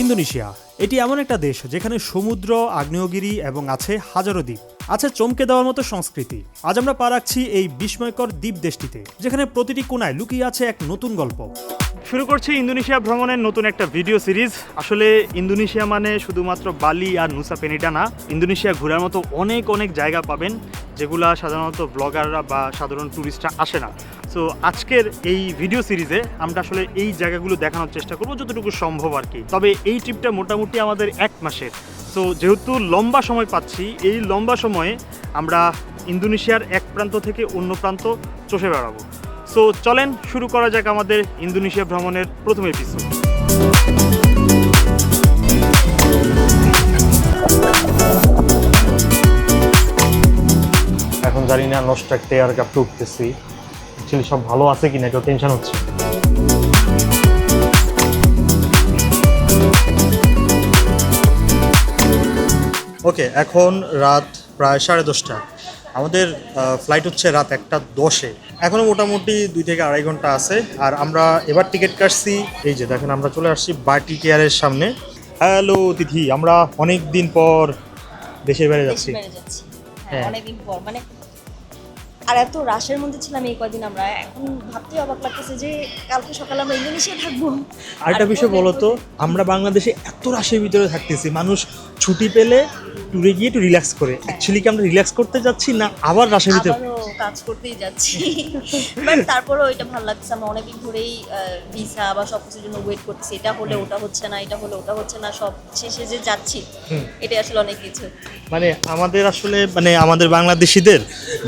Indonesia. এটি এমন একটা দেশ যেখানে সমুদ্র, আগ্নেয়গিরি এবং আছে হাজারো দ্বীপ। আছে চমকে দেওয়ার মতো সংস্কৃতি। আজ আমরা পা রাখছি এই বিস্ময়কর দ্বীপ দেশটিতে, যেখানে প্রতিটি কোনায় লুকিয়ে আছে এক নতুন গল্প। শুরু করছি ইন্দোনেশিয়া ভ্রমণের নতুন একটা ভিডিও সিরিজ আসলে ইন্দোনেশিয়া মানে শুধুমাত্র বালি আর নুসা পেনিটা না, ইন্দোনেশিয়া ঘোরার মতো অনেক অনেক জায়গা পাবেন, যেগুলা সাধারণত ব্লগাররা বা সাধারণ ট্যুরিস্টরা আসে না। সো আজকের এই ভিডিও সিরিজে আমরা আসলে এই জায়গাগুলো দেখানোর চেষ্টা করব যতটুকু সম্ভব আর কি। তবে এই ট্রিপটা মোটামুটি আমাদের এক মাসের। সো যেহেতু লম্বা সময় পাচ্ছি, এই লম্বা সময়ে আমরা ইন্দোনেশিয়ার এক প্রান্ত থেকে অন্য প্রান্ত চষে বেড়াবো। সো চলেন শুরু করা যাক আমাদের ইন্দোনেশিয়া ভ্রমণের প্রথম এপিসোড এখন জানি না নষ্ট একটা এয়ার কাপটা উঠতেছি অ্যাকচুয়ালি সব ভালো আছে কিনা এটা টেনশন হচ্ছে। ওকে এখন রাত প্রায় সাড়ে দশটা। আমাদের ফ্লাইট হচ্ছে রাত একটা দশে। এখনও মোটামুটি দুই থেকে আড়াই ঘণ্টা আছে। আর আমরা এবার টিকিট কাটছি এই যে দেখেন আমরা চলে আসছি বাটি কেয়ারের সামনে। হ্যালো তিথি আমরা অনেক দিন পর দেশের বাইরে যাচ্ছি। হ্যাঁ। হ্যাঁ। অনেকদিন পর। মানে আর এত রাশের মধ্যে ছিলাম এই কয়দিন আমরা। এখন ভাবতেই অবাক লাগতেছে যে কালকে সকালে আমরা ইন্দোনেশিয়া থাকব। আরেকটা বিষয় বলো তো আমরা বাংলাদেশে এত রাশের ভিতরে থাকতেছি। মানুষ ছুটি পেলে ট্যুরে গিয়ে একটু রিল্যাক্স করে। অ্যাকচুয়ালি কি আমরা রিল্যাক্স করতে যাচ্ছি না আবার রাশের ভিতরে? আবারও কাজ করতেই যাচ্ছি। বাট তারপরেও এটা ভালো লাগছে আমরা অনেকদিন ধরেই ভিসা বা সব কিছুর জন্য ওয়েট করছি এটা হলে ওটা হচ্ছে না এটা হলে ওটা হচ্ছে না সব শেষে যে যাচ্ছি। এটাই আসলে অনেক কিছু। মানে আমাদের আসলে মানে আমাদের বাংলাদেশিদের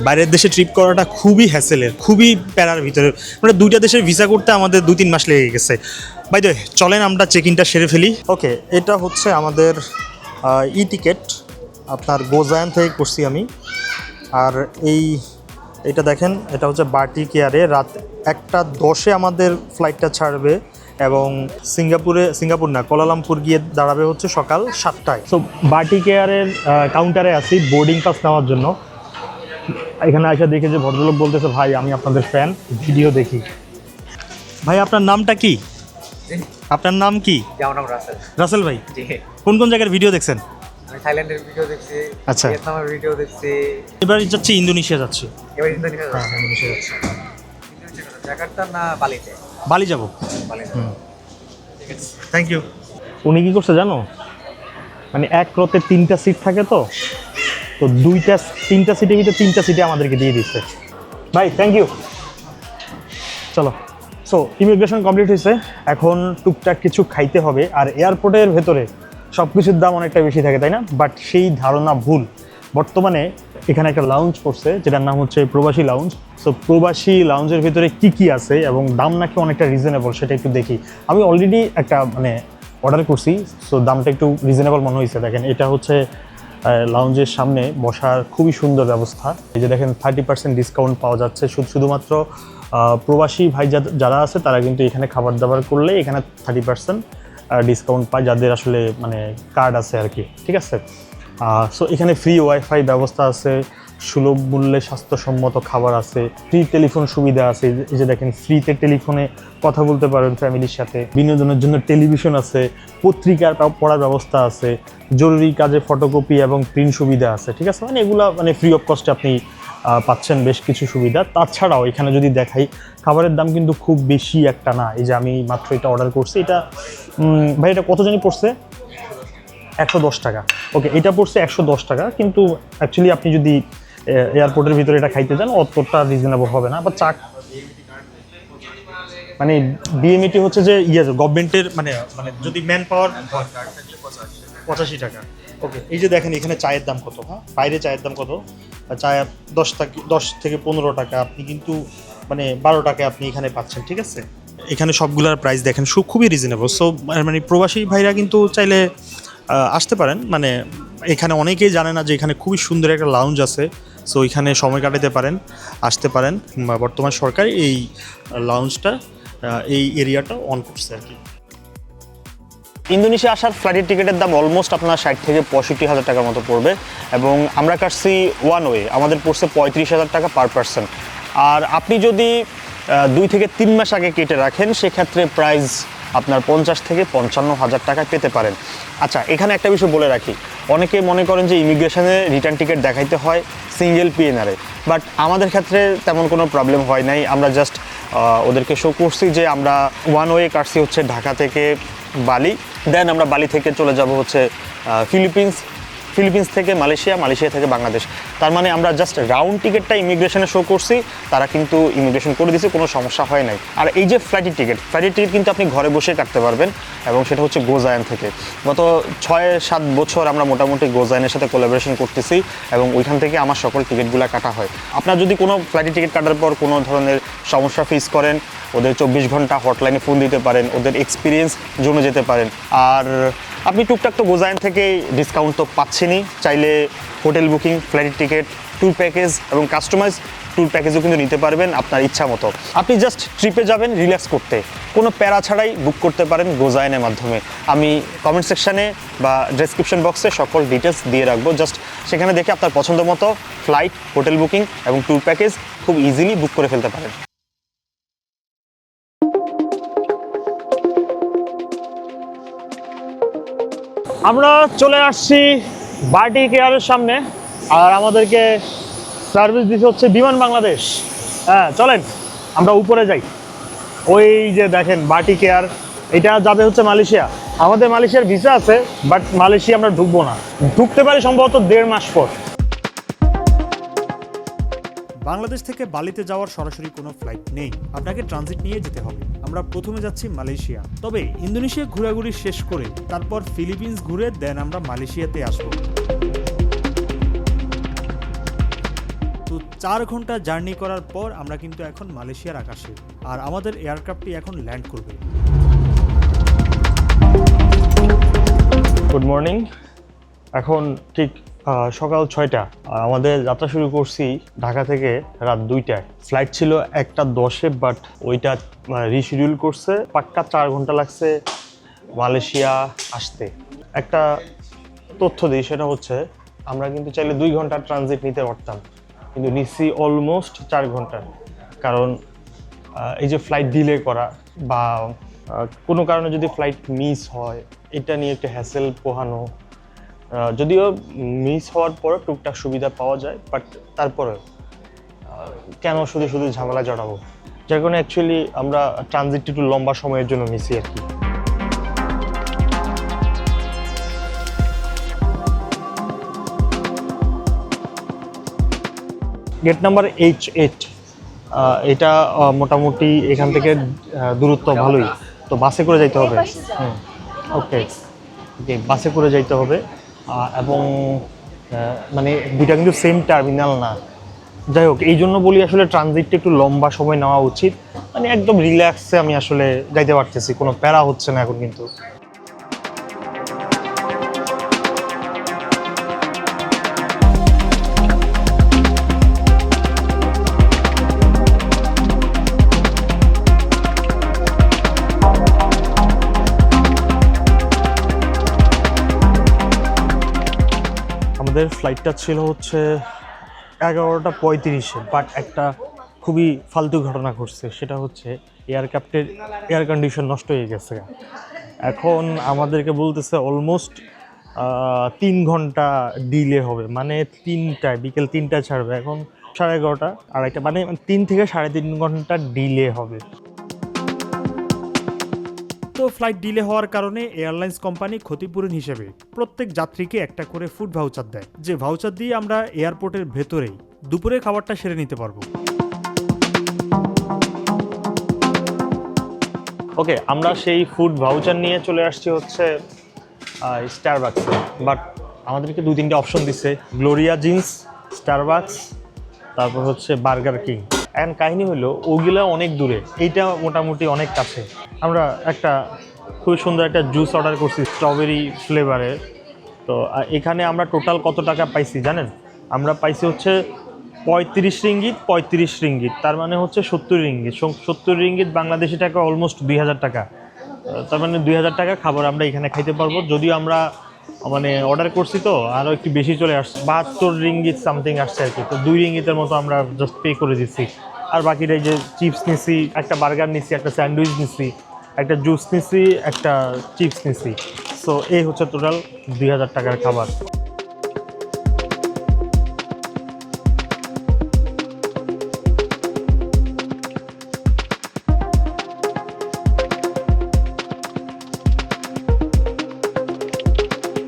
বাইরের দেশে ট্রিপ করাটা খুবই হ্যাসেলের খুবই প্যারার ভিতরে। মানে দুইটা দেশের ভিসা করতে আমাদের দু তিন মাস লেগে গেছে। বাই দ্য চলেন আমরা চেক ইনটা সেরে ফেলি। ওকে এটা হচ্ছে আমাদের ই টিকেট আপনার গোজায়ান থেকে করছি আমি। আর এই এটা দেখেন এটা হচ্ছে বাটি কেয়ারে রাত একটা দশে আমাদের ফ্লাইটটা ছাড়বে এবং সিঙ্গাপুরে সিঙ্গাপুর না কোলালামপুর গিয়ে দাঁড়াবে হচ্ছে সকাল সাতটায়। সো বাটি কেয়ারের কাউন্টারে আছি বোর্ডিং পাস নেওয়ার জন্য। এখানে আসা দেখে যে ভদ্রলোক বলতেছে ভাই আমি আপনাদের ফ্যান ভিডিও দেখি। ভাই আপনার নামটা কি? আপনার নাম কি? রাসেল। রাসেল ভাই। কোন কোন জায়গার ভিডিও দেখছেন? আমি থাইল্যান্ডের ভিডিও দেখছি আচ্ছা। ভিয়েতনামের ভিডিও দেখছি। এবার যাচ্ছি ইন্দোনেশিয়া যাচ্ছি। এবার ইন্দোনেশিয়া হ্যাঁ যাচ্ছি ইন্দোনেশিয়া যাচ্ছি। ইন্দোনেশিয়া জাকার্তা না বালিতে? বালি যাব। বালিতে। থ্যাংক ইউ উনি কি করছে জানো? মানে এক রতে তিনটা সিট থাকে তো তো দুইটা তিনটা সিটের ভিতরে তিনটা সিটে আমাদেরকে দিয়ে দিচ্ছে। ভাই থ্যাংক ইউ চলো। সো ইমিগ্রেশন কমপ্লিট হয়েছে। এখন টুকটাক কিছু খাইতে হবে। আর এয়ারপোর্টের ভেতরে সব কিছুর দাম অনেকটা বেশি থাকে, তাই না? বাট সেই ধারণা ভুল। বর্তমানে এখানে একটা লাউঞ্জ করছে, যেটার নাম হচ্ছে প্রবাসী লাউঞ্জ সো প্রবাসী লাউঞ্জের ভিতরে কি কি আছে এবং দাম নাকি অনেকটা রিজনেবল সেটা একটু দেখি। আমি অলরেডি একটা মানে অর্ডার করছি সো দামটা একটু রিজনেবল মনে হয়েছে দেখেন, এটা হচ্ছে লাউঞ্জের সামনে বসার খুবই সুন্দর ব্যবস্থা। এই যে দেখেন থার্টি পার্সেন্ট ডিসকাউন্ট পাওয়া যাচ্ছে। শুধু, শুধুমাত্র প্রবাসী ভাই যারা আছে, তারা কিন্তু এখানে খাবার দাবার করলে এখানে থার্টি পার্সেন্ট ডিসকাউন্ট পায় যাদের আসলে মানে কার্ড আছে আর কি, ঠিক আছে? সো এখানে ফ্রি ওয়াইফাই ব্যবস্থা আছে, সুলভ মূল্যে স্বাস্থ্যসম্মত খাবার আছে ফ্রি টেলিফোন সুবিধা আছে, এই যে- দেখেন ফ্রিতে টেলিফোনে কথা বলতে পারেন ফ্যামিলির সাথে, বিনোদনের জন্য টেলিভিশন আছে, পত্রিকার পড়ার ব্যবস্থা আছে, জরুরি কাজে ফটোকপি এবং প্রিন্ট সুবিধা আছে, ঠিক আছে? মানে এগুলা মানে ফ্রি অফ কস্টে আপনি পাচ্ছেন বেশ কিছু সুবিধা। তাছাড়াও এখানে যদি দেখাই, খাবারের দাম কিন্তু খুব বেশি একটা না। এই যে আমি মাত্র এটা অর্ডার করছি, এটা ভাই এটা কত জানি পড়ছে? একশো দশ টাকা। ওকে এটা পড়ছে একশো দশ টাকা, কিন্তু অ্যাকচুয়ালি আপনি যদি এয়ারপোর্টের ভিতরে এটা খাইতে চান অতটা রিজনেবল হবে না। বা চা মানে ডিএমইটি হচ্ছে যে ইয়ে গভর্নমেন্টের মানে মানে যদি ম্যান পাওয়ার পঁচাশি টাকা। ওকে এই যে দেখেন, এখানে চায়ের দাম কত হ্যাঁ? বাইরে চায়ের দাম কত? চায় দশ টাকা, দশ থেকে পনেরো টাকা আপনি কিন্তু মানে বারো টাকায় আপনি এখানে পাচ্ছেন, ঠিক আছে? এখানে সবগুলোর প্রাইস দেখেন, সু- খুবই রিজনেবল সো মানে প্রবাসী ভাইরা কিন্তু চাইলে আসতে পারেন। মানে এখানে অনেকেই জানে না যে এখানে খুবই সুন্দর একটা লাউঞ্জ আছে। সো এখানে সময় কাটাতে পারেন, আসতে পারেন। বর্তমান সরকার এই লাউঞ্জটা এই এরিয়াটা অন করছে আর কি। ইন্দোনেশিয়া আসার ফ্লাইটের টিকিটের দাম অলমোস্ট আপনার ষাট থেকে পঁয়ষট্টি হাজার টাকার মতো পড়বে এবং আমরা কাটছি ওয়ান ওয়ে আমাদের পড়ছে পঁয়ত্রিশ হাজার টাকা পার পার্সন আর আপনি যদি দুই থেকে তিন মাস আগে কেটে রাখেন, সেক্ষেত্রে প্রাইস আপনার পঞ্চাশ থেকে পঞ্চান্ন হাজার টাকায় পেতে পারেন। আচ্ছা এখানে একটা বিষয় বলে রাখি। অনেকে মনে করেন যে ইমিগ্রেশনে রিটার্ন টিকিট দেখাইতে হয় সিঙ্গেল পিএনআরে বাট আমাদের ক্ষেত্রে তেমন কোনো প্রবলেম হয় নাই। আমরা জাস্ট ওদেরকে শো করছি যে আমরা ওয়ান ওয়ে কাটছি হচ্ছে ঢাকা থেকে বালি। দেন আমরা বালি থেকে চলে যাব হচ্ছে ফিলিপিন্স ফিলিপিন্স থেকে মালয়েশিয়া মালয়েশিয়া থেকে বাংলাদেশ। তার মানে আমরা জাস্ট রাউন্ড টিকিটটা ইমিগ্রেশনে শো করছি, তারা কিন্তু ইমিগ্রেশন করে দিয়েছে, কোনো সমস্যা হয় নাই। আর এই যে ফ্লাইটের টিকিট ফ্লাইটের টিকিট কিন্তু আপনি ঘরে বসে কাটতে পারবেন, এবং সেটা হচ্ছে গোজায়ন থেকে। গত ছয় সাত বছর আমরা মোটামুটি গোজায়নের সাথে কোলাবোরেশন করতেছি, এবং ওইখান থেকে আমার সকল টিকিটগুলো কাটা হয়। আপনার যদি কোনো ফ্লাইটের টিকিট কাটার পর কোনো ধরনের সমস্যা ফেস করেন ওদের চব্বিশ ঘণ্টা হটলাইনে ফোন দিতে পারেন, ওদের এক্সপিরিয়েন্স জমে যেতে পারেন। আর আপনি টুকটাক তো গোজাইন থেকে ডিসকাউন্ট তো পাচ্ছেনই। চাইলে hotel booking flight ticket tour package এবং কাস্টমাইজ ট্যুর প্যাকেজও কিন্তু নিতে পারবেন আপনার ইচ্ছা মতো। আপনি জাস্ট ট্রিপে যাবেন রিল্যাক্স করতে। কোনো প্যারা ছাড়াই বুক করতে পারেন গোজাইনের মাধ্যমে। আমি কমেন্ট সেকশানে বা ডেসক্রিপশন বক্সে সকল ডিটেলস দিয়ে রাখব। জাস্ট সেখানে দেখে আপনার পছন্দ মতো ফ্লাইট হোটেল বুকিং এবং ট্যুর প্যাকেজ খুব ইজিলি বুক করে ফেলতে পারেন। আমরা চলে আসছি বাটি কেয়ারের সামনে। আর আমাদেরকে সার্ভিস দিতে হচ্ছে বিমান বাংলাদেশ। হ্যাঁ চলেন, আমরা উপরে যাই। ওই যে দেখেন, বাটি কেয়ার, এটা যাবে হচ্ছে মালয়েশিয়া। আমাদের মালয়েশিয়ার ভিসা আছে বাট মালয়েশিয়া আমরা ঢুকবো না। ঢুকতে পারি সম্ভবত দেড় মাস পর। বাংলাদেশ থেকে বালিতে যাওয়ার সরাসরি কোনো ফ্লাইট নেই। আপনাকে ট্রানজিট নিয়ে যেতে হবে। আমরা প্রথমে যাচ্ছি মালয়েশিয়া। তবে ইন্দোনেশিয়া ঘোরাঘুরি শেষ করে তারপর ফিলিপিন্স ঘুরে দেন আমরা মালয়েশিয়াতে আসব। তো চার ঘণ্টা জার্নি করার পর আমরা কিন্তু এখন মালয়েশিয়ার আকাশে। আর আমাদের এয়ারক্রাফটটি এখন ল্যান্ড করবে। গুড মর্নিং এখন ঠিক সকাল ছয়টা। আর আমাদের যাত্রা শুরু করছি ঢাকা থেকে রাত দুইটায়। ফ্লাইট ছিল একটা দশে বাট ওইটা রিশিডিউল করছে। পাক্কা চার ঘণ্টা লাগছে মালয়েশিয়া আসতে। একটা তথ্য দিই, সেটা হচ্ছে আমরা কিন্তু চাইলে দুই ঘণ্টা ট্রানজিট নিতে পারতাম। কিন্তু নিচ্ছি অলমোস্ট চার ঘণ্টা। কারণ এই যে ফ্লাইট ডিলে করা বা কোনো কারণে যদি ফ্লাইট মিস হয়, এটা নিয়ে একটা হ্যাসেল পোহানো যদিও মিস হওয়ার পরে টুকটাক সুবিধা পাওয়া যায় বাট তারপরে কেন শুধু শুধু ঝামেলা জড়াবো? যার কারণে অ্যাকচুয়ালি আমরা ট্রানজিটটা একটু লম্বা সময়ের জন্য মিসি আর কি। গেট নাম্বার এইচ এইট এটা মোটামুটি এখান থেকে দূরত্ব ভালোই। তো বাসে করে যাইতে হবে। ওকে ওকে বাসে করে যাইতে হবে। এবং মানে দুইটা কিন্তু সেম টার্মিনাল না। যাই হোক, এই জন্য বলি আসলে ট্রানজিটটা একটু লম্বা সময় নেওয়া উচিত। মানে একদম রিল্যাক্সে আমি আসলে যাইতে পারতেছি, কোনো প্যারা হচ্ছে না এখন কিন্তু। আমাদের ফ্লাইটটা ছিল হচ্ছে এগারোটা পঁয়ত্রিশে বাট একটা খুবই ফালতু ঘটনা ঘটছে, সেটা হচ্ছে এয়ারক্রাফটের এয়ার কন্ডিশন নষ্ট হয়ে গেছে। এখন আমাদেরকে বলতেছে অলমোস্ট তিন ঘণ্টা ডিলে হবে মানে তিনটায়, বিকেল তিনটায় ছাড়বে। এখন সাড়ে এগারোটা, আড়াইটা মানে তিন থেকে সাড়ে তিন ঘণ্টা ডিলে হবে। তো ফ্লাইট ডিলে হওয়ার কারণে এয়ারলাইন্স কোম্পানি ক্ষতিপূরণ হিসেবে প্রত্যেক যাত্রীকে একটা করে ফুড ভাউচার দেয়। যে ভাউচার দিয়ে আমরা এয়ারপোর্টের ভেতরেই দুপুরে খাবারটা সেরে নিতে পারব। ওকে আমরা সেই ফুড ভাউচার নিয়ে চলে আসছি হচ্ছে স্টারবাক্স বাট আমাদেরকে দুই তিনটে অপশন দিচ্ছে। গ্লোরিয়া জিন্স স্টারবাক্স তারপর হচ্ছে বার্গার কিং এখন কাহিনী হলো, ওগুলা অনেক দূরে। এইটা মোটামুটি অনেক কাছে। আমরা একটা খুবই সুন্দর একটা জুস অর্ডার করছি স্ট্রবেরি ফ্লেভারের তো এখানে আমরা টোটাল কত টাকা পাইছি জানেন? আমরা পাইছি হচ্ছে পঁয়ত্রিশ রিঙ্গিত পঁয়ত্রিশ রিঙ্গিত। তার মানে হচ্ছে সত্তর রিঙ্গিত। সত্তর রিঙ্গিত বাংলাদেশি টাকা অলমোস্ট দুই হাজার টাকা। তার মানে দুই হাজার টাকা খাবার আমরা এখানে খাইতে পারব। যদিও আমরা মানে অর্ডার করছি তো আরও একটু বেশি চলে আসছে। বাহাত্তর রিঙ্গিত সামথিং আসছে আর কি। তো দুই রিঙ্গিতের মতো আমরা জাস্ট পে করে দিচ্ছি। আর বাকিটা যে চিপস নিছি, একটা বার্গার নিছি, একটা স্যান্ডউইচ নিছি, একটা জুস নিছি, একটা চিপস নিছি। সো এই হচ্ছে টোটাল দুই হাজার টাকার খাবার।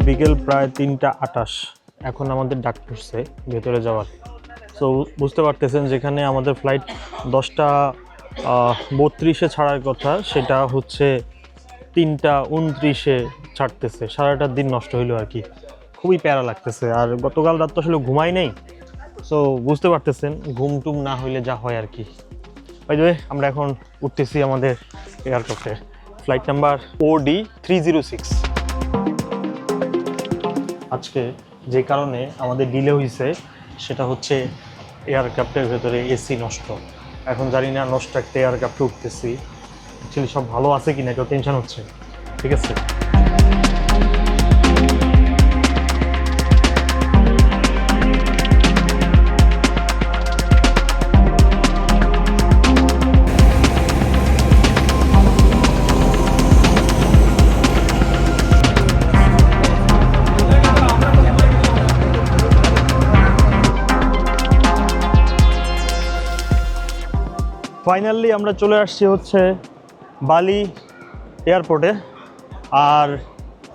বিকেল প্রায় তিনটা আটাশ এখন আমাদের ডাক পড়ছে ভেতরে যাওয়ার। সো বুঝতে পারতেছেন যেখানে আমাদের ফ্লাইট দশটা বত্রিশে ছাড়ার কথা, সেটা হচ্ছে তিনটা উনত্রিশে ছাড়তেছে। সারাটা দিন নষ্ট হইল আর কি। খুবই প্যারা লাগতেছে। আর গতকাল রাত তো আসলে ঘুমাই নেই। সো বুঝতে পারতেছেন, ঘুম টুম না হইলে যা হয় আর কি। বাই দ্য আমরা এখন উঠতেছি আমাদের এয়ারক্রাফটে flight number O D three zero six আজকে যে কারণে আমাদের ডিলে হয়েছে সেটা হচ্ছে এয়ারক্রাফটের ভেতরে এসি নষ্ট। এখন জানি না নষ্ট একটা এয়ারক্রাফ্টে উঠতেছি। অ্যাকচুয়ালি সব ভালো আছে কি না কেউ টেনশন হচ্ছে। ঠিক আছে? ফাইনালি আমরা চলে আসছি হচ্ছে বালি এয়ারপোর্টে। আর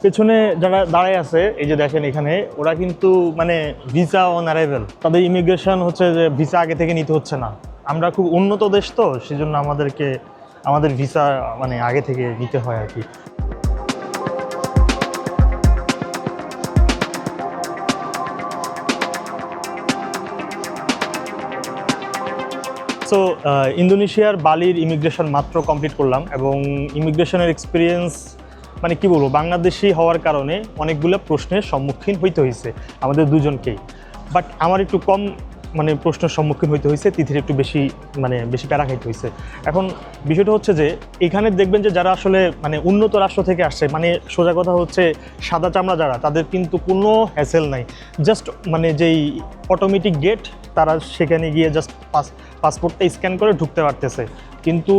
পেছনে যারা দাঁড়ায় আছে, এই যে দেখেন এখানে, ওরা কিন্তু মানে ভিসা অন অ্যারাইভেল তাদের ইমিগ্রেশন হচ্ছে যে ভিসা আগে থেকে নিতে হচ্ছে না। আমরা খুব উন্নত দেশ তো, সেজন্য আমাদেরকে, আমাদের ভিসা মানে আগে থেকে নিতে হয় আর কি। ইন্দোনেশিয়ার বালির ইমিগ্রেশন মাত্র কমপ্লিট করলাম এবং ইমিগ্রেশনের এক্সপিরিয়েন্স মানে কি বলব, বাংলাদেশি হওয়ার কারণে অনেকগুলো প্রশ্নের সম্মুখীন হইতে হয়েছে আমাদের দুজনকেই। বাট আমার একটু কম মানে প্রশ্নের সম্মুখীন হইতে হয়েছে তিথির একটু বেশি মানে বেশি প্যারা খাইতে হয়েছে এখন বিষয়টা হচ্ছে যে, এখানে দেখবেন যে যারা আসলে মানে উন্নত রাষ্ট্র থেকে আসছে মানে সোজা কথা হচ্ছে সাদা চামড়া যারা, তাদের কিন্তু কোনো হ্যাসেল নাই। জাস্ট মানে যেই অটোমেটিক গেট তারা সেখানে গিয়ে জাস্ট পাস পাসপোর্টটা স্ক্যান করে ঢুকতে পারতেছে। কিন্তু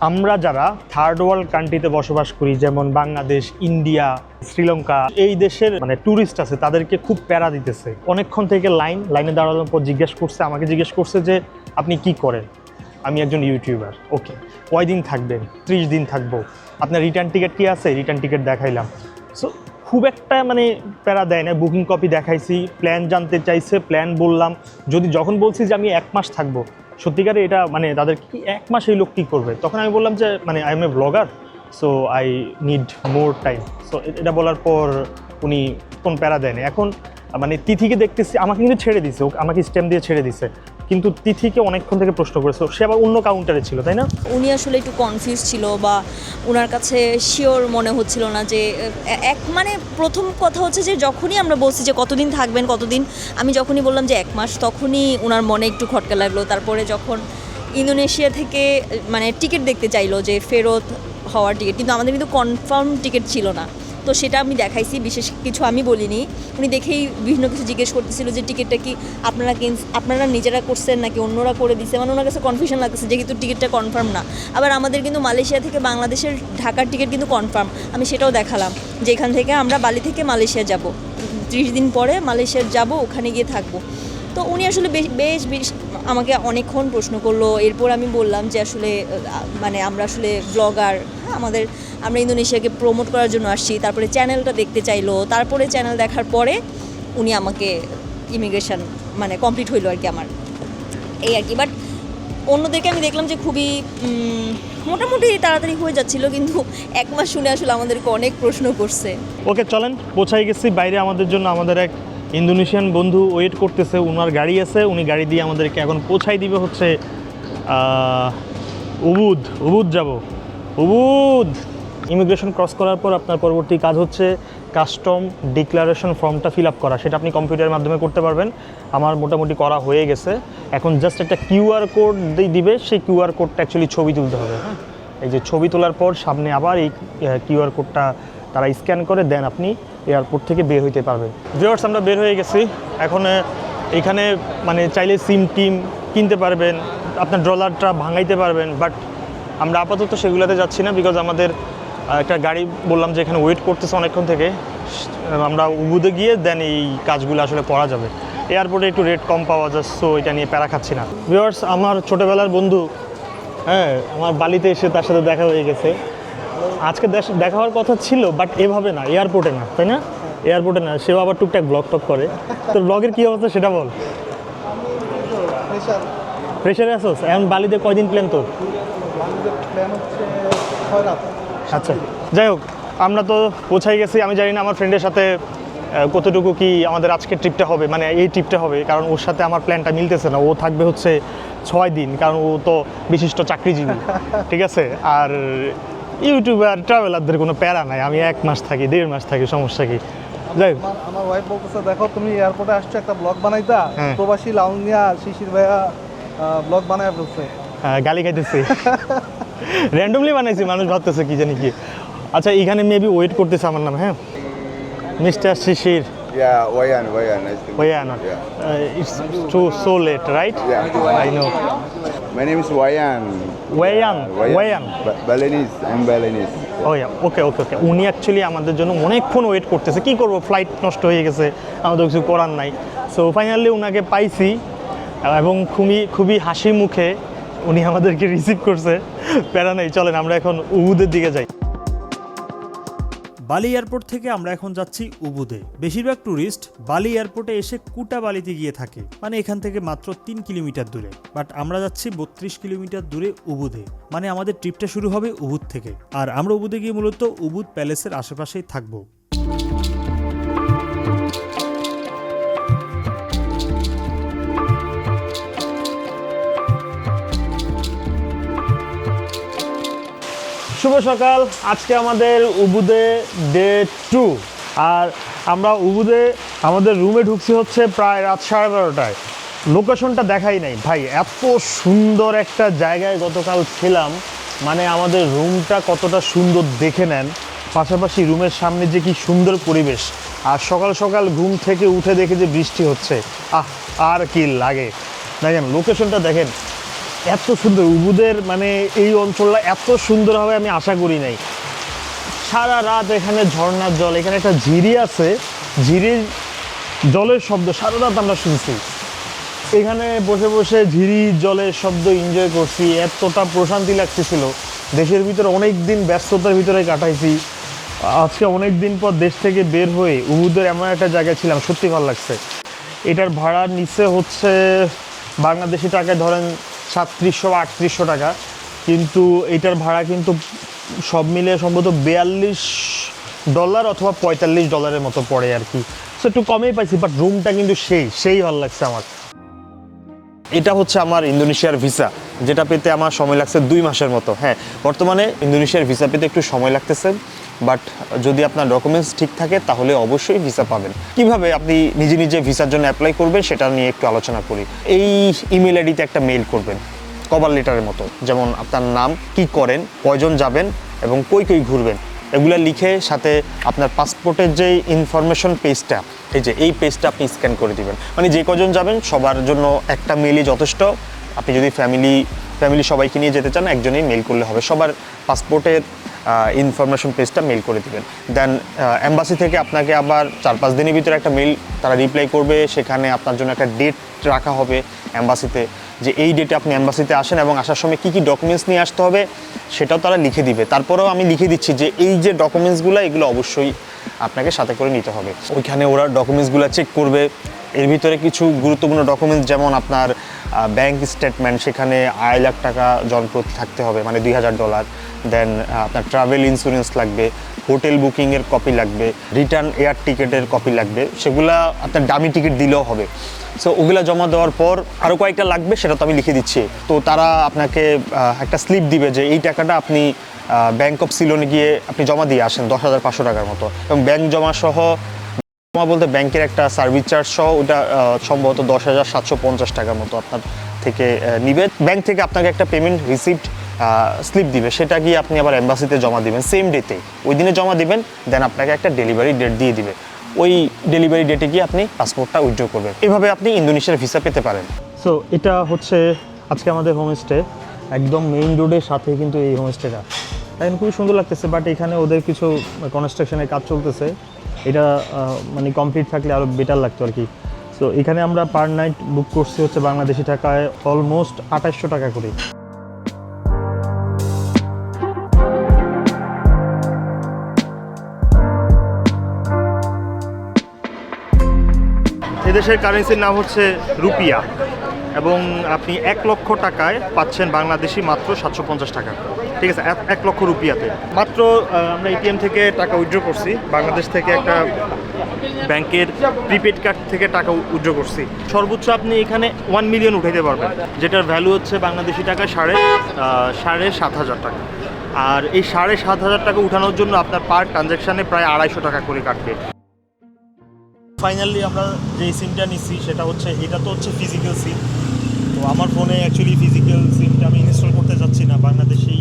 আমরা যারা থার্ড ওয়ার্ল্ড কান্ট্রিতে বসবাস করি, যেমন বাংলাদেশ, ইন্ডিয়া, শ্রীলঙ্কা, এই দেশের মানে ট্যুরিস্ট আছে, তাদেরকে খুব প্যারা দিতেছে। অনেকক্ষণ থেকে লাইন লাইনে দাঁড়ানোর পর জিজ্ঞেস করছে, আমাকে জিজ্ঞেস করছে যে, আপনি কি করেন? আমি একজন ইউটিউবার ওকে কয় দিন থাকবেন? ত্রিশ দিন থাকব। আপনার রিটার্ন টিকিট কি আছে? রিটার্ন টিকিট দেখাইলাম। সো খুব একটা মানে প্যারা দেয় না। বুকিং কপি দেখাইছি প্ল্যান জানতে চাইছে প্ল্যান বললাম। যদি যখন বলছি যে আমি এক মাস থাকব, সত্যিকারে এটা মানে তাদের কি এক মাস এই লোক কী করবে? তখন আমি বললাম যে মানে I am a blogger so I need more time so এটা বলার পর উনি কোন প্যারা দেয়নি এখন মানে তিথিকে দেখতেছি, আমাকে কিন্তু ছেড়ে দিছে আমাকে স্ট্যাম্প দিয়ে ছেড়ে দিছে। কিন্তু তিথিকে অনেকক্ষণ থেকে প্রশ্ন করেছে। সে আবার অন্য কাউন্টারে ছিল, তাই না? উনি আসলে একটু কনফিউজ ছিল বা ওনার কাছে শিওর মনে হচ্ছিল না যে এক মানে প্রথম কথা হচ্ছে যে যখনই আমরা বলছি যে কতদিন থাকবেন, কতদিন, আমি যখনই বললাম যে এক মাস, তখনই ওনার মনে একটু খটকা লাগল। তারপরে যখন ইন্দোনেশিয়া থেকে মানে টিকিট দেখতে চাইলো যে ফেরত হওয়ার টিকিট, কিন্তু আমাদের কিন্তু কনফার্ম টিকিট ছিল না। তো সেটা আমি দেখাইছি, বিশেষ কিছু আমি বলিনি। উনি দেখেই বিভিন্ন কিছু জিজ্ঞেস করতেছিল যে টিকিটটা কি আপনারা আপনারা নিজেরা করছেন নাকি অন্যরা করে দিচ্ছে মানে ওনার কাছে কনফিউশন লাগতেছে যেহেতু টিকিটটা কনফার্ম না। আবার আমাদের কিন্তু মালয়েশিয়া থেকে বাংলাদেশের ঢাকার টিকিট কিন্তু কনফার্ম আমি সেটাও দেখালাম যে এখান থেকে আমরা বালি থেকে মালয়েশিয়া যাব। ত্রিশ দিন পরে মালয়েশিয়া যাব, ওখানে গিয়ে থাকব। তো উনি আসলে বেশ বেশ আমাকে অনেকক্ষণ প্রশ্ন করল। এরপর আমি বললাম যে আসলে মানে আমরা আসলে ব্লগার হ্যাঁ আমাদের, আমরা ইন্দোনেশিয়াকে প্রমোট করার জন্য আসছি। তারপরে চ্যানেলটা দেখতে চাইলো। তারপরে চ্যানেল দেখার পরে উনি আমাকে ইমিগ্রেশন মানে কমপ্লিট হইল আর কি আমার। এই আর কি। বাট অন্যদেরকে আমি দেখলাম যে খুবই মোটামুটি তাড়াতাড়ি হয়ে যাচ্ছিল। কিন্তু এক মাস শুনে আসলে আমাদেরকে অনেক প্রশ্ন করছে। ওকে, চলেন পৌঁছাই গেছি। বাইরে আমাদের জন্য আমাদের এক ইন্দোনেশিয়ান বন্ধু ওয়েট করতেছে ওনার গাড়ি আছে, উনি গাড়ি দিয়ে আমাদেরকে এখন পৌঁছাই দিবে হচ্ছে উবুদ উবুদ যাব। উবুদ! ইমিগ্রেশন ক্রস করার পর আপনার পরবর্তী কাজ হচ্ছে কাস্টম ডিক্লারেশন ফর্মটা ফিল আপ করা। সেটা আপনি কম্পিউটারের মাধ্যমে করতে পারবেন। আমার মোটামুটি করা হয়ে গেছে। এখন জাস্ট একটা কিউআর কোড দিয়ে দিবে, সেই কিউআর কোডটা অ্যাকচুয়ালি ছবি তুলতে হবে হ্যাঁ? এই যে ছবি তোলার পর সামনে আবার এই কিউআর কোডটা তারা স্ক্যান করে দেন আপনি এয়ারপোর্ট থেকে বের হইতে পারবেন। ভিউয়ার্স, আমরা বের হয়ে গেছি। এখন এখানে মানে চাইলে সিম টিম কিনতে পারবেন, আপনার ডলারটা ভাঙাইতে পারবেন, বাট আমরা আপাতত সেগুলোতে যাচ্ছি না বিকজ আমাদের একটা গাড়ি বললাম যে এখানে ওয়েট করতেছে অনেকক্ষণ থেকে। আমরা উবুদে গিয়ে দেন এই কাজগুলো আসলে করা যাবে। এয়ারপোর্টে একটু রেট কম পাওয়া যায় সো এটা নিয়ে প্যারা খাচ্ছি না। ভিওয়ার্স আমার ছোটোবেলার বন্ধু হ্যাঁ আমার বালিতে এসে তার সাথে দেখা হয়ে গেছে। আজকে দেখা হওয়ার কথা ছিল বাট এভাবে না এয়ারপোর্টে না, তাই না? এয়ারপোর্টে না, সেও আবার টুকটাক ব্লগ টক করে। তোর ব্লগের কী অবস্থা সেটা বল। প্রেশারে আসোস এখন বালিতে কয়দিন প্ল্যান তোর? আচ্ছা যাই হোক, আমরা তো পৌঁছাই গেছি। আমি জানি না আমার ফ্রেন্ডের সাথে কতটুকু কি আমাদের আজকের ট্রিপটা হবে মানে এই ট্রিপটা হবে, কারণ ওর সাথে আমার প্ল্যানটা মিলতেছে না। ও থাকবে হচ্ছে ছয় দিন, কারণ ও তো বিশিষ্ট চাকরিজীবী, ঠিক আছে? আর ইউটিউবার ট্রাভেলারদের কোনো প্যারা নাই আমি এক মাস থাকি দেড় মাস থাকি সমস্যা কি? যাই আমার ওয়াইফ বলতেছে দেখো তুমি এয়ারপোর্টে আসছো একটা ব্লগ বানাইতা হ্যাঁ। প্রবাসী লাউনিয়া শিশির ভাইয়া ব্লগ বানায় ফেলছে। হ্যাঁ, গালি খাইতেছি। র্যান্ডমলি বানাইছি মানুষ ভাবতেছে কি জানি কি। আচ্ছা এখানে মেবি ওয়েট করতেছে আমার নাম হ্যাঁ? Mister Shishir. Yeah, Wayan, Wayan. Not Yeah. It's too so late right Yeah. I know My name is Wayan. Wayan. Ba- Balinese. I'm Balinese. Oh okay okay okay উনি অ্যাকচুয়ালি আমাদের জন্য অনেকক্ষণ wait করতেছে। কি করব? ফ্লাইট নষ্ট হয়ে গেছে। আমাদের কিছু করার নাই। সো ফাইনালি ওনাকে পাইছি। এবং খুবই খুবই হাসি মুখে উনি আমাদেরকে রিসিভ করছে। প্যারা নেই চলেন আমরা এখন উবুদের দিকে যাই। বালি এয়ারপোর্ট থেকে আমরা এখন যাচ্ছি উবুদে। বেশিরভাগ ট্যুরিস্ট বালি এয়ারপোর্টে এসে কুটা বালিতে গিয়ে থাকে মানে এখান থেকে মাত্র তিন কিলোমিটার দূরে। বাট আমরা যাচ্ছি বত্রিশ কিলোমিটার দূরে উবুদে মানে আমাদের ট্রিপটা শুরু হবে উবুদ থেকে। আর আমরা উবুদে গিয়ে মূলত উবুদ প্যালেসের আশেপাশেই থাকব। শুভ সকাল। আজকে আমাদের উবুদে ডে টু আর আমরা উবুদে আমাদের রুমে ঢুকছি হচ্ছে প্রায় রাত সাড়ে বারোটায়। লোকেশনটা দেখাই নাই। ভাই, এত সুন্দর একটা জায়গায় গতকাল ছিলাম। মানে আমাদের রুমটা কতটা সুন্দর দেখে নেন। পাশাপাশি রুমের সামনে যে কি সুন্দর পরিবেশ। আর সকাল সকাল ঘুম থেকে উঠে দেখে যে বৃষ্টি হচ্ছে। আহ, আর কি লাগে। দেখেন লোকেশনটা দেখেন। এত সুন্দর, উবুদের মানে এই অঞ্চলটা এত সুন্দর হবে আমি আশা করি নাই। সারা রাত এখানে ঝর্ণার জল, এখানে একটা ঝিরি আছে। ঝিরির জলের শব্দ সারা রাত আমরা শুনছি। এখানে বসে বসে ঝিরি জলের শব্দ এনজয় করছি, এতটা প্রশান্তি লাগতেছিল। দেশের ভিতরে অনেক দিন ব্যস্ততার ভিতরে কাটাইছি। আজকে অনেক দিন পর দেশ থেকে বের হয়ে উবুদের এমন একটা জায়গায় ছিলাম, সত্যি ভালো লাগছে। এটার ভাড়া নিচে হচ্ছে বাংলাদেশি টাকায় ধরেন সাতত্রিশশো বা আটত্রিশশো টাকা। কিন্তু এটার ভাড়া কিন্তু সব মিলে সম্ভবত বিয়াল্লিশ ডলার অথবা পঁয়তাল্লিশ ডলারের মতো পড়ে আর কি। সো একটু কমেই পাইছি বাট রুমটা কিন্তু সেই সেই ভালো লাগছে আমার। এটা হচ্ছে আমার ইন্দোনেশিয়ার ভিসা যেটা পেতে আমার সময় লাগছে দুই মাসের মতো। হ্যাঁ বর্তমানে ইন্দোনেশিয়ার ভিসা পেতে একটু সময় লাগতেছে। বাট যদি আপনার ডকুমেন্টস ঠিক থাকে, তাহলে অবশ্যই ভিসা পাবেন। কীভাবে আপনি নিজে নিজে ভিসার জন্য অ্যাপ্লাই করবেন, সেটা নিয়ে একটু আলোচনা করি। এই ইমেল আইডিতে একটা মেইল করবেন কভার লেটারের মতো। যেমন আপনার নাম, কি করেন, কয়জন যাবেন, এবং কই কই ঘুরবেন। এগুলো লিখে সাথে আপনার পাসপোর্টের যে ইনফরমেশন পেজটা এই যে এই পেজটা আপনি স্ক্যান করে দিবেন। মানে যে কজন যাবেন, সবার জন্য একটা মেলই যথেষ্ট। আপনি যদি ফ্যামিলি ফ্যামিলি সবাইকে নিয়ে যেতে চান, একজনেই মেল করলে হবে। সবার পাসপোর্টের ইনফরমেশন পেজটা মেল করে দিবেন। দেন অ্যাম্বাসি থেকে আপনাকে আবার চার পাঁচ দিনের ভিতরে একটা মেল তারা রিপ্লাই করবে। সেখানে আপনার জন্য একটা ডেট রাখা হবে অ্যাম্বাসিতে যে এই ডেটে আপনি অ্যাম্বাসিতে আসেন এবং আসার সময় কী কী ডকুমেন্টস নিয়ে আসতে হবে, সেটাও তারা লিখে দিবে। তারপরেও আমি লিখে দিচ্ছি যে এই যে ডকুমেন্টসগুলো এগুলো অবশ্যই আপনাকে সাথে করে নিতে হবে। ওইখানে ওরা ডকুমেন্টসগুলো চেক করবে। এর ভিতরে কিছু গুরুত্বপূর্ণ ডকুমেন্টস যেমন আপনার ব্যাংক স্টেটমেন্ট সেখানে আড়াই লাখ টাকা জনপ্রতি থাকতে হবে মানে দুই হাজার ডলার দেন আপনার ট্রাভেল ইন্স্যুরেন্স লাগবে হোটেল বুকিংয়ের কপি লাগবে রিটার্ন এয়ার টিকিটের কপি লাগবে, সেগুলা আপনার দামি টিকিট দিলেও হবে। সো ওগুলা জমা দেওয়ার পর আরও কয়েকটা লাগবে, সেটা তো আমি লিখে দিচ্ছি। তো তারা আপনাকে একটা স্লিপ দিবে যে এই টাকাটা আপনি ব্যাংক অফ সিলোনে গিয়ে আপনি জমা দিয়ে আসেন দশ হাজার পাঁচশো টাকার মতো। এবং ব্যাংক জমা সহ জমা বলতে ব্যাংকের একটা সার্ভিস চার্জ সহ ওটা সম্ভবত দশ হাজার সাতশো পঞ্চাশ টাকার মতো আপনার থেকে নিবে। ব্যাংক থেকে আপনাকে একটা পেমেন্ট রিসিপ্ট স্লিপ দিবে। সেটা গিয়ে আপনি আবার এম্বাসিতে জমা দিবেন সেম ডেতে ওই দিনে জমা দিবেন দেন আপনাকে একটা ডেলিভারি ডেট দিয়ে দিবে। ওই ডেলিভারি ডেটে গিয়ে আপনি পাসপোর্টটা উইথড্র করবেন। এভাবে আপনি ইন্দোনেশিয়ার ভিসা পেতে পারেন। সো এটা হচ্ছে আজকে আমাদের হোমস্টে একদম মেইন রোডের সাথে কিন্তু এই হোমস্টেটা এখন খুবই সুন্দর লাগতেছে বাট এখানে ওদের কিছু কনস্ট্রাকশনের কাজ চলতেছে। এটা মানে কমপ্লিট থাকলে আরও বেটার লাগতো আর কি। সো এখানে আমরা পার নাইট বুক করছি হচ্ছে বাংলাদেশি টাকায় অলমোস্ট আঠাশশো টাকা করে। এদেশের কারেন্সির নাম হচ্ছে রুপিয়া এবং আপনি এক লক্ষ টাকায় পাচ্ছেন বাংলাদেশি মাত্র সাতশো পঞ্চাশ টাকা। ঠিক আছে, এক- লক্ষ রুপিয়াতে। মাত্র আমরা এটিএম থেকে টাকা উইথড্র করছি, বাংলাদেশ থেকে একটা ব্যাংকের প্রিপেড কার্ড থেকে টাকা উইথড্র করছি। সর্বোচ্চ আপনি এখানে ওয়ান মিলিয়ন উঠাইতে পারবেন, যেটার ভ্যালু হচ্ছে বাংলাদেশি টাকা সাড়ে সাড়ে সাত হাজার টাকা। আর এই সাড়ে সাত হাজার টাকা উঠানোর জন্য আপনার পার ট্রানজ্যাকশানে প্রায় আড়াইশো টাকা করে কাটবে ফাইনালি আমরা যে সিমটা নিচ্ছি সেটা হচ্ছে, এটা তো হচ্ছে ফিজিক্যাল সিম তো আমার ফোনে অ্যাকচুয়ালি ফিজিক্যাল সিমটা আমি ইনস্টল করতে যাচ্ছি না বাংলাদেশি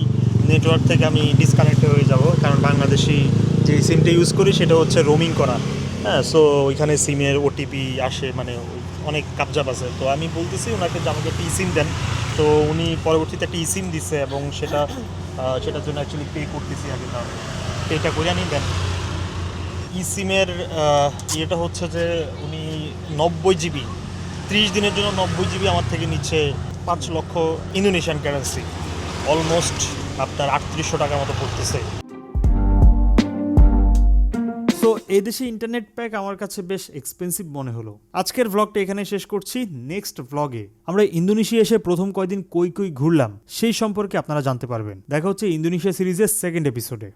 নেটওয়ার্ক থেকে আমি ডিসকানেক্ট হয়ে যাব, কারণ বাংলাদেশি যে সিমটা ইউজ করি সেটা হচ্ছে রোমিং করা। হ্যাঁ সো ওইখানে সিমের ওটিপি আসে মানে অনেক কাবজাব আছে। তো আমি বলতেছি ওনাকে যে আমাকে একটা সিম দেন। তো উনি পরবর্তীতে একটা সিম দিছে এবং সেটা সেটার জন্য অ্যাকচুয়ালি পে করতেছি আগে তাহলে পেটা করে আনি, দেন ই সিমের ইয়েটা হচ্ছে যে উনি নব্বই জিবি ত্রিশ দিনের জন্য নব্বই জিবি আমার থেকে নিচ্ছে পাঁচ লক্ষ ইন্দোনেশিয়ান কারেন্সি অলমোস্ট আপনার আটত্রিশশো টাকার মতো পড়তেছে। তো এই দেশে ইন্টারনেট প্যাক আমার কাছে বেশ এক্সপেন্সিভ মনে হলো। আজকের ভ্লগটা এখানে শেষ করছি। নেক্সট ভ্লগে আমরা ইন্দোনেশিয়া এসে প্রথম কয়দিন কই কই ঘুরলাম, সেই সম্পর্কে আপনারা জানতে পারবেন। দেখা হচ্ছে ইন্দোনেশিয়া সিরিজের সেকেন্ড এপিসোডে